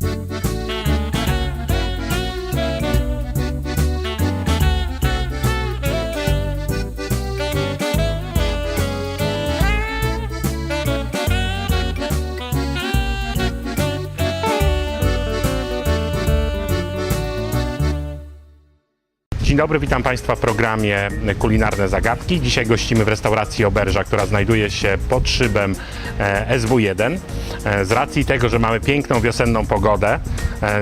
Bye. Dzień dobry, witam Państwa w programie Kulinarne Zagadki. Dzisiaj gościmy w restauracji Oberża, która znajduje się pod szybem e, SW1. E, Z racji tego, że mamy piękną wiosenną pogodę,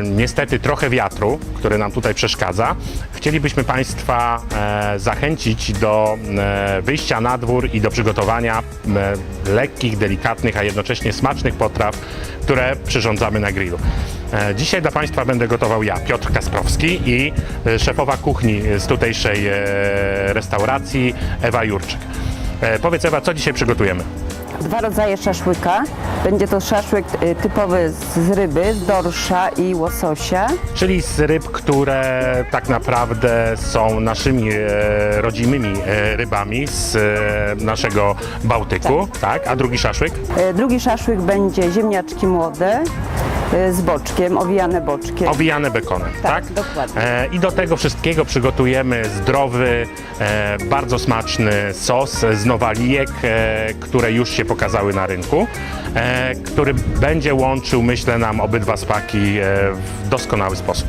niestety trochę wiatru, który nam tutaj przeszkadza, chcielibyśmy Państwa e, zachęcić do e, wyjścia na dwór i do przygotowania e, lekkich, delikatnych, a jednocześnie smacznych potraw, które przyrządzamy na grillu. E, Dzisiaj dla Państwa będę gotował ja, Piotr Kasprowski i e, szefowa kuchni z tutejszej e, restauracji Ewa Jurczyk. E, Powiedz Ewa, co dzisiaj przygotujemy? Dwa rodzaje szaszłyka. Będzie to szaszłyk y, typowy z ryby, z dorsza i łososia. Czyli z ryb, które tak naprawdę są naszymi e, rodzimymi e, rybami z e, naszego Bałtyku, tak. A drugi szaszłyk? Y, Drugi szaszłyk będzie ziemniaczki młode z boczkiem, owijane boczkiem. Owijane bekonem, tak? Tak, dokładnie. E, I do tego wszystkiego przygotujemy zdrowy, e, bardzo smaczny sos z nowalijek, e, które już się pokazały na rynku, e, który będzie łączył, myślę, nam obydwa smaki e, w doskonały sposób.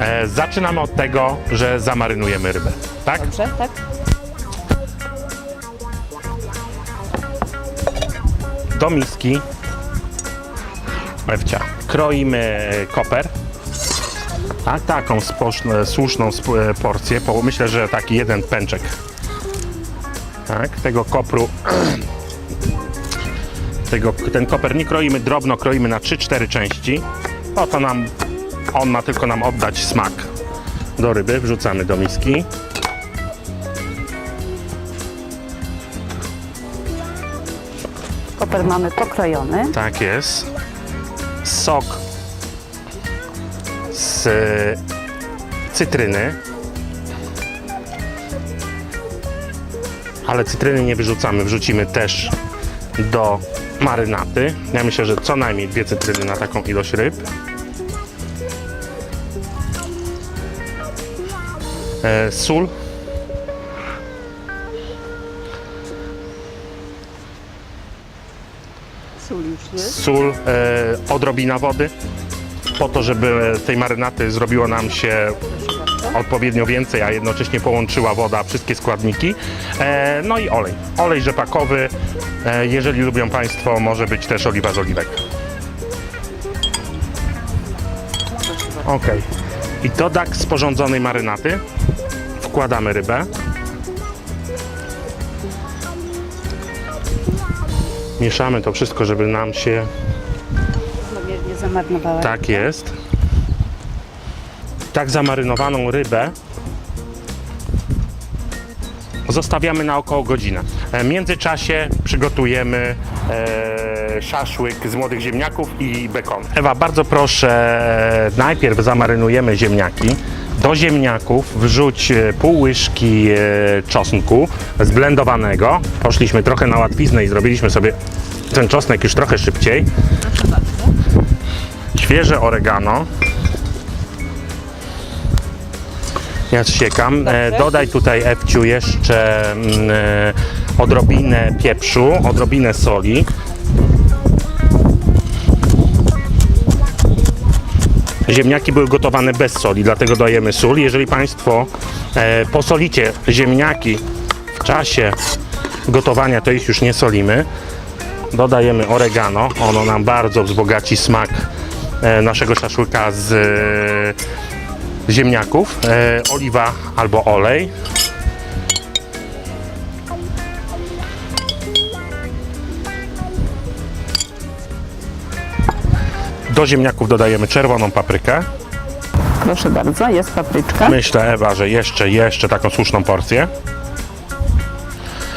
E, zaczynamy od tego, że zamarynujemy rybę, tak? Dobrze, tak? Do miski Ewcia. Kroimy koper. Tak, taką słuszną porcję. Po, myślę, że taki jeden pęczek. Tak, tego kopru. Tego, ten koper nie kroimy drobno, kroimy na 3-4 części. Po to nam, on ma tylko nam oddać smak do ryby. Wrzucamy do miski. Koper mamy pokrojony. Tak jest. Sok z cytryny. Ale cytryny nie wyrzucamy, wrzucimy też do marynaty. Ja myślę, że co najmniej dwie cytryny na taką ilość ryb. E, sól. Sól już sól, e, odrobina wody, po to, żeby tej marynaty zrobiło nam się odpowiednio więcej, a jednocześnie połączyła woda wszystkie składniki. E, no i olej. Olej rzepakowy, e, jeżeli lubią Państwo, może być też oliwa z oliwek. Ok. I do tak sporządzonej marynaty wkładamy rybę. Mieszamy to wszystko, żeby nam się zamarynowała. tak jest. Tak zamarynowaną rybę zostawiamy na około godzinę. E, W międzyczasie przygotujemy e, szaszłyk z młodych ziemniaków i bekon. Ewa, bardzo proszę, e, najpierw zamarynujemy ziemniaki. Do ziemniaków wrzuć e, pół łyżki e, czosnku zblendowanego. Poszliśmy trochę na łatwiznę i zrobiliśmy sobie ten czosnek już trochę szybciej świeże oregano. Ja siekam. E, dodaj tutaj Ewciu jeszcze mm, odrobinę pieprzu, odrobinę soli. Ziemniaki były gotowane bez soli, dlatego dajemy sól. Jeżeli Państwo e, posolicie ziemniaki w czasie gotowania, to ich już nie solimy. Dodajemy oregano, ono nam bardzo wzbogaci smak e, naszego szaszłyka z e, ziemniaków. E, oliwa albo olej. Do ziemniaków dodajemy czerwoną paprykę. Proszę bardzo, jest papryczka. Myślę, Ewa, że jeszcze, jeszcze taką słuszną porcję.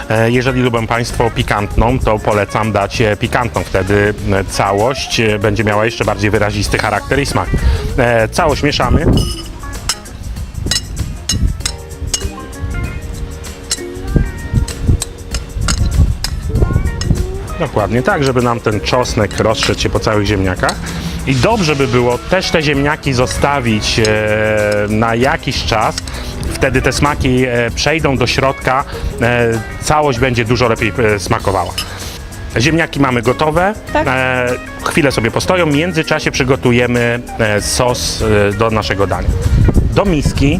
E, Jeżeli lubią Państwo pikantną, to polecam dać e, pikantną. Wtedy e, całość będzie miała jeszcze bardziej wyrazisty charakter i smak. Całość mieszamy. Dokładnie tak, żeby nam ten czosnek rozszedł się po całych ziemniakach. I dobrze by było też te ziemniaki zostawić e, na jakiś czas. Wtedy te smaki e, przejdą do środka, e, całość będzie dużo lepiej e, smakowała. Ziemniaki mamy gotowe. Tak. E, chwilę sobie postoją. W międzyczasie przygotujemy e, sos e, do naszego dania. Do miski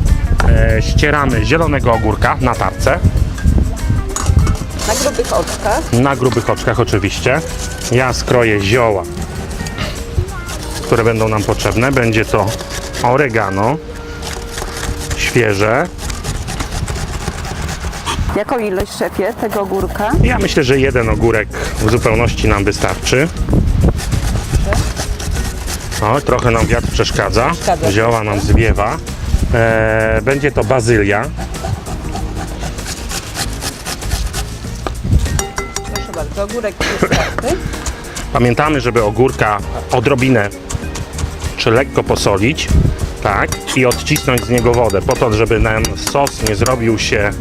e, ścieramy zielonego ogórka na tarce. Na grubych oczkach. Na grubych oczkach oczywiście. Ja skroję zioła, które będą nam potrzebne. Będzie to oregano, świeże. Jaką ilość, szefie, tego ogórka? Ja myślę, że jeden ogórek w zupełności nam wystarczy. O, trochę nam wiatr przeszkadza. Zioła nam zwiewa. E, będzie to bazylia. Proszę bardzo, ogórek wystarczy. Pamiętamy, żeby ogórka odrobinę czy lekko posolić, tak, i odcisnąć z niego wodę, po to, żeby nam sos nie zrobił się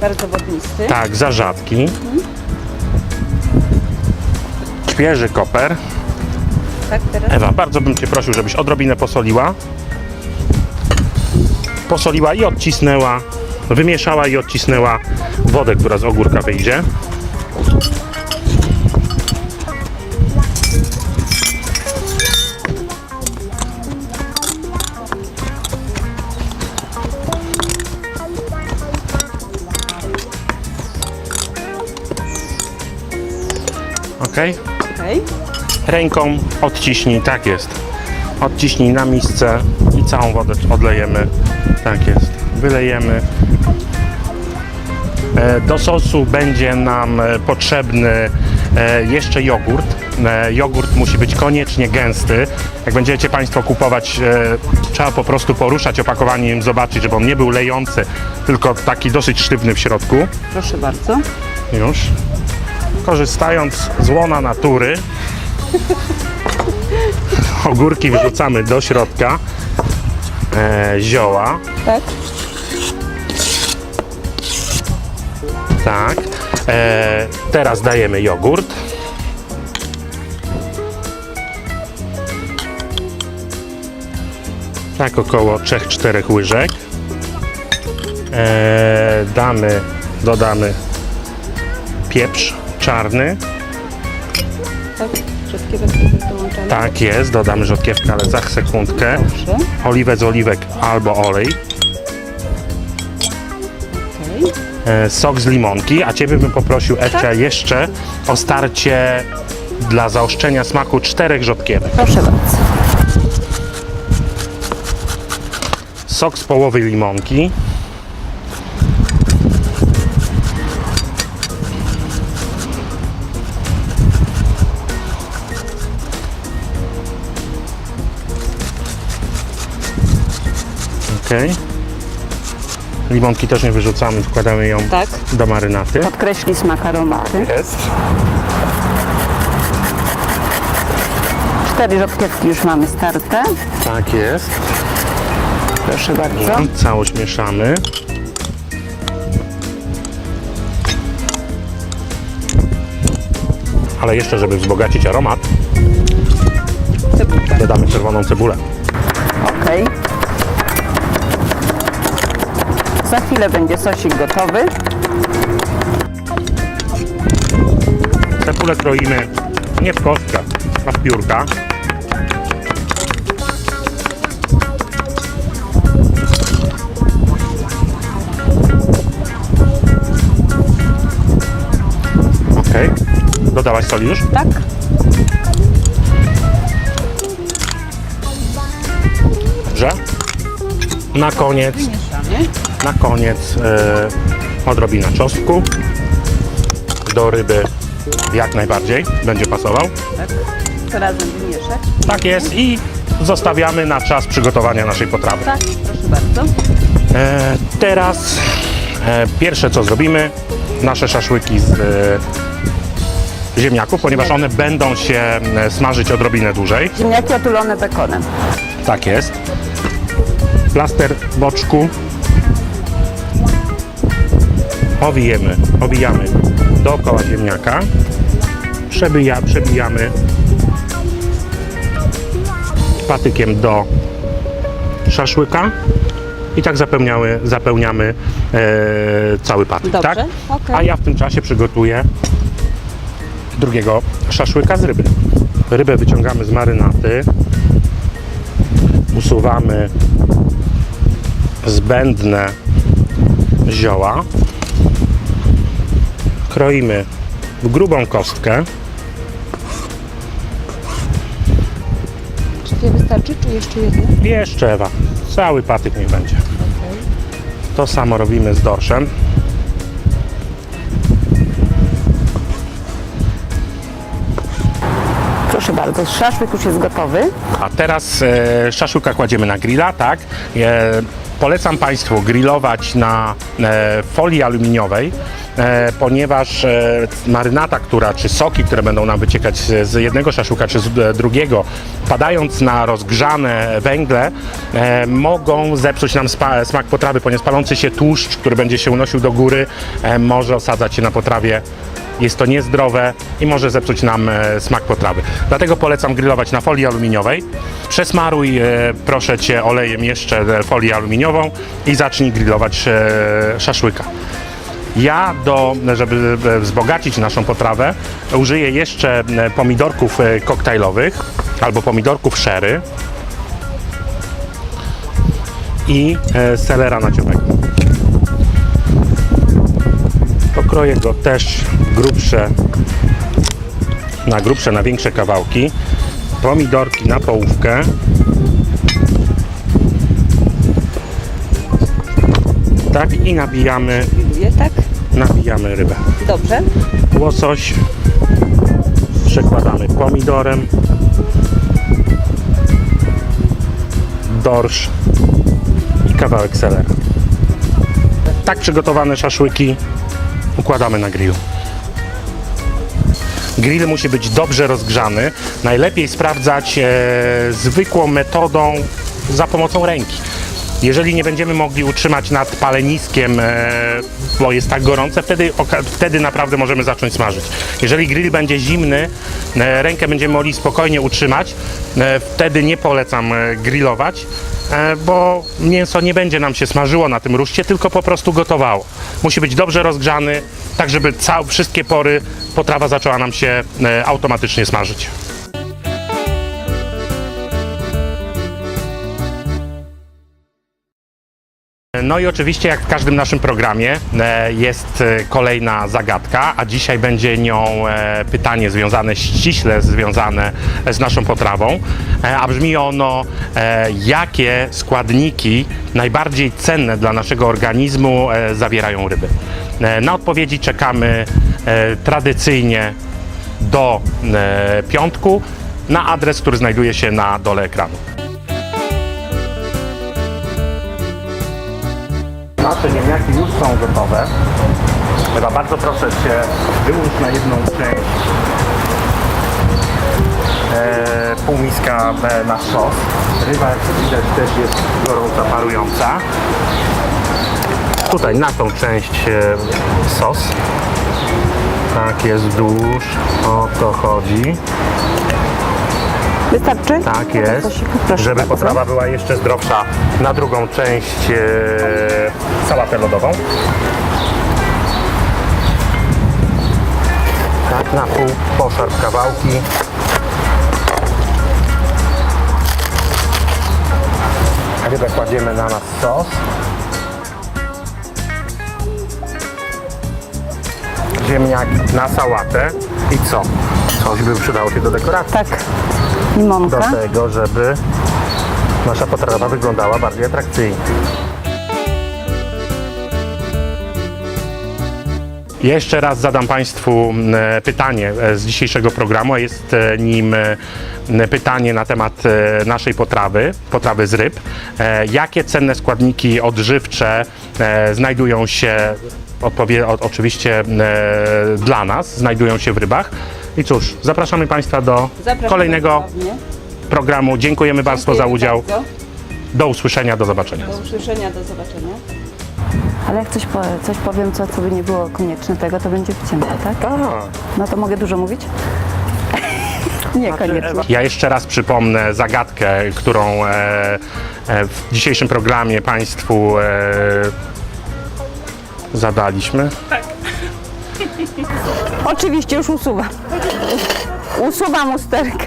Bardzo wodnisty. tak za rzadki. Świeży koper. Tak, teraz Ewa, bardzo bym Cię prosił, żebyś odrobinę posoliła. Posoliła i odcisnęła, wymieszała i odcisnęła wodę, która z ogórka wyjdzie. Ok? okej. Ręką odciśnij, tak jest. Odciśnij na misce i całą wodę odlejemy. Tak jest. Wylejemy. E, Do sosu będzie nam e, potrzebny e, jeszcze jogurt. E, Jogurt musi być koniecznie gęsty. Jak będziecie Państwo kupować, e, trzeba po prostu poruszać opakowaniem, zobaczyć, żeby on nie był lejący, tylko taki dosyć sztywny w środku. Proszę bardzo. Już. Korzystając z łona natury, ogórki wrzucamy do środka, e, zioła, Tak. tak. E, teraz dajemy jogurt. Tak około 3-4 łyżek. E, damy, dodamy pieprz czarny. Tak. Wszystkie dołączone. Tak jest, dodamy rzodkiewkę, ale za sekundkę. Dobrze. Oliwę z oliwek albo olej. Okej. E, sok z limonki, a Ciebie bym poprosił, Ewcia, jeszcze o starcie dla zaostrzenia smaku czterech rzodkiewek. Proszę bardzo. Sok z połowy limonki. Ok. Limonki też nie wyrzucamy, wkładamy ją Tak. do marynaty. Podkreśli smak aromaty. Jest. Cztery rzodkiewki już mamy starte. Tak jest. Proszę bardzo. Całość mieszamy. Ale jeszcze, żeby wzbogacić aromat, Cebulka. dodamy czerwoną cebulę. Okej. Za chwilę będzie sosik gotowy. Cebulę kroimy nie w kostkę, a w piórka. Ok. Dodałaś soli już? Tak. Dobrze. Na koniec, Mieszamy. Na koniec e, odrobina czosnku. Do ryby jak najbardziej będzie pasował. Tak. To razem wymieszać. Tak jest i zostawiamy na czas przygotowania naszej potrawy. Tak. Proszę bardzo. E, teraz e, pierwsze co zrobimy, nasze szaszłyki z e, ziemniaków, ponieważ one będą się e, smażyć odrobinę dłużej. Ziemniaki otulone bekonem. Tak jest. Plaster boczku. Owijemy, owijamy dookoła ziemniaka. przebija, przebijamy patykiem do szaszłyka i tak zapełniały, zapełniamy e, cały patyk, Dobrze, tak? okej. A ja w tym czasie przygotuję drugiego szaszłyka z ryby. Rybę wyciągamy z marynaty, usuwamy zbędne zioła, kroimy w grubą kostkę. Czy dwie wystarczy, czy jeszcze jedno? Jeszcze Ewa, cały patyk niech będzie. To samo robimy z dorszem. Proszę bardzo, szaszłyk już jest gotowy. A teraz e, szaszłyka kładziemy na grilla, tak? E, polecam Państwu grillować na e, folii aluminiowej, ponieważ e, marynata, która, czy soki, które będą nam wyciekać z, jednego szaszłyka, czy z e, drugiego, padając na rozgrzane węgle, e, mogą zepsuć nam smak potrawy, ponieważ palący się tłuszcz, który będzie się unosił do góry, e, może osadzać się na potrawie jest to niezdrowe i może zepsuć nam e, smak potrawy. Dlatego polecam grillować na folii aluminiowej. Przesmaruj e, proszę Cię olejem jeszcze e, folię aluminiową i zacznij grillować e, szaszłyka. Ja, do, żeby e, wzbogacić naszą potrawę, użyję jeszcze e, pomidorków e, koktajlowych albo pomidorków sherry i selera naciowego. Pokroję go też grubsze, na grubsze, na większe kawałki. Pomidorki na połówkę. Tak i nabijamy, tak? Nabijamy rybę. Dobrze. Łosoś przekładamy pomidorem. Dorsz i kawałek selera. Tak przygotowane szaszłyki układamy na grillu. Grill musi być dobrze rozgrzany. Najlepiej sprawdzać e, zwykłą metodą za pomocą ręki. Jeżeli nie będziemy mogli utrzymać nad paleniskiem, e, bo jest tak gorące, wtedy, wtedy naprawdę możemy zacząć smażyć. Jeżeli grill będzie zimny, e, rękę będziemy mogli spokojnie utrzymać, e, wtedy nie polecam grillować, bo mięso nie będzie nam się smażyło na tym ruszcie, tylko po prostu gotowało. Musi być dobrze rozgrzany, tak żeby cał, wszystkie pory potrawa zaczęła nam się automatycznie smażyć. No i oczywiście, jak w każdym naszym programie, e, jest e, kolejna zagadka, a dzisiaj będzie nią e, pytanie związane, ściśle związane z naszą potrawą, a brzmi ono, jakie składniki najbardziej cenne dla naszego organizmu zawierają ryby. Na odpowiedzi czekamy tradycyjnie do piątku na adres, który znajduje się na dole ekranu. Nasze ziemniaki już są gotowe. Chyba bardzo proszę Cię, wyłącz na jedną część e, pół miska e, na sos. Ryba, jak widać, też jest gorąca, parująca. Tutaj na tą część e, sos. Tak jest wzdłuż, o to chodzi. Wystarczy? Tak jest. Proszę Żeby bardzo. potrawa była jeszcze zdrowsza, na drugą część e, sałatę lodową. Tak, na pół poszarp kawałki. Rybę kładziemy na nasz sos. Ziemniak na sałatę. I co? Coś by przydało się do dekoracji Tak. Do Limonka. tego, żeby nasza potrawa wyglądała bardziej atrakcyjnie. Jeszcze raz zadam Państwu e, pytanie e, z dzisiejszego programu, a jest e, nim pytanie na temat naszej potrawy, potrawy z ryb. Jakie cenne składniki odżywcze znajdują się, odpowie, oczywiście dla nas, znajdują się w rybach? I cóż, zapraszamy Państwa do Zapraszamy kolejnego ponownie. programu. Dziękujemy Państwu za udział. bardzo. Do usłyszenia, do zobaczenia. Do usłyszenia, do zobaczenia. Ale jak coś, po, coś powiem, co, co by nie było konieczne tego, to będzie wcięte, tak? Tak. No to mogę dużo mówić? nie, koniecznie. Ja jeszcze raz przypomnę zagadkę, którą e, e, w dzisiejszym programie Państwu e, zadaliśmy. Oczywiście już usuwam. Usuwam usterkę.